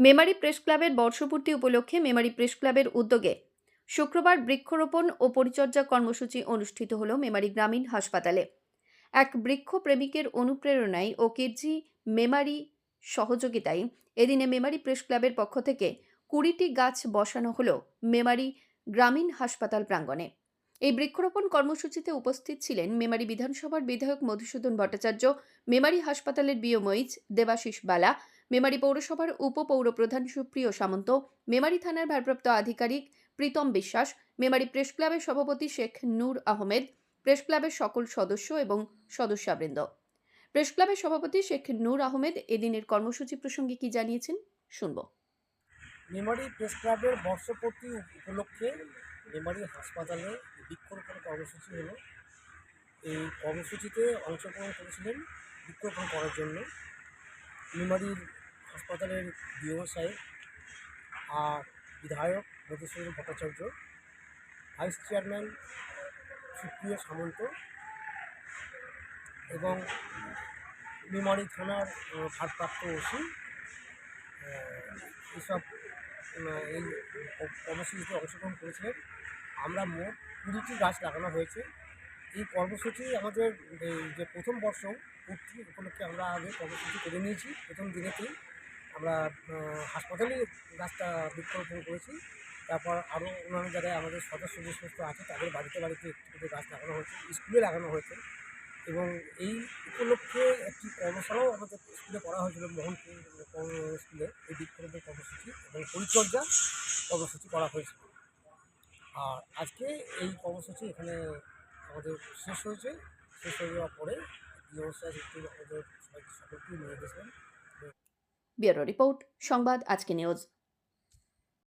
Memari press ক্লাবের বর্ষপূর্তি উপলক্ষে Memari press ক্লাবের উদ্যোগে শুক্রবার বৃক্ষরোপণ ও পরিচর্যা কর্মসূচি অনুষ্ঠিত হল মেমারি গ্রামীণ হাসপাতালে। এক বৃক্ষ প্রেমিকের অনুপ্রেরণায় ও কিরজি মেমারি সহযোগিতায় এদিনে মেমারি প্রেস ক্লাবের পক্ষ থেকে কুড়িটি গাছ বসানো হলো মেমারি গ্রামীণ হাসপাতাল প্রাঙ্গণে। এই বৃক্ষরোপণ কর্মসূচিতে উপস্থিত ছিলেন মেমারি বিধানসভার বিধায়ক মধুসূদন ভট্টাচার্য, মেমারি হাসপাতালের বিওমইচ দেবাশিস বালা, মেমারি পৌরসভার উপপৌরপ্রধান সুপ্রিয় সামন্ত, মেমারি থানার ভারপ্রাপ্ত আধিকারিক প্রীতম বিশ্বাস, মেমারি প্রেস ক্লাবের সভাপতি শেখ নূর আহমেদ, প্রেস ক্লাবের সকল সদস্য এবং সদস্যবৃন্দ। প্রেস ক্লাবের সভাপতি শেখ নূর আহমেদ এদিনের কর্মসূচি প্রসঙ্গে কি জানিয়েছেন শুনব। মেমারি প্রেস ক্লাবের বর্ষপূর্তি উপলক্ষে মেমারি হাসপাতালে বৃক্ষরোপণ কর্মসূচি হলো। এই কর্মসূচিতে অংশগ্রহণ করেছিলেন বৃক্ষরোপণ করার জন্য মেমারির হাসপাতালের ডিও সাহেব আর বিধায়ক মধুসূদন ভট্টাচার্য, ভাইস চেয়ারম্যান সুপ্রিয় সামন্ত এবং মেমারি থানার ভারপ্রাপ্ত ওসি এসব এই কর্মসূচিতে অংশগ্রহণ করেছিলেন আমরা মোট কুড়িটি গাছ লাগানো হয়েছে। এই কর্মসূচি আমাদের যে প্রথম বর্ষ পূর্তি উপলক্ষে আমরা আগে কর্মসূচি করে নিয়েছি। প্রথম দিনেতেই আমরা হাসপাতালে গাছটা বৃক্ষরোপণ করেছি। তারপর আরও অন্যান্য জায়গায় আমাদের সদস্য যে সমস্ত আছে, তাদের বাড়িতে বাড়িতে একটু করে গাছ লাগানো হয়েছে, স্কুলে লাগানো হয়েছে। এবং এই উপলক্ষে একটি কর্মশালাও আমাদের স্কুলে করা হয়েছিল, মোহনপুর স্কুলে। এই বৃক্ষরোপণ কর্মসূচি এবং পরিচর্যা কর্মসূচি করা হয়েছিল। আর আজকে এই কর্মসূচি এখানে আমাদের শেষ হয়েছে। শেষ হয়ে যাওয়ার পরে আমাদের সবাইকে নিয়ে গেছেন ব্যুরো রিপোর্ট, সংবাদ, আজকে নিউজ।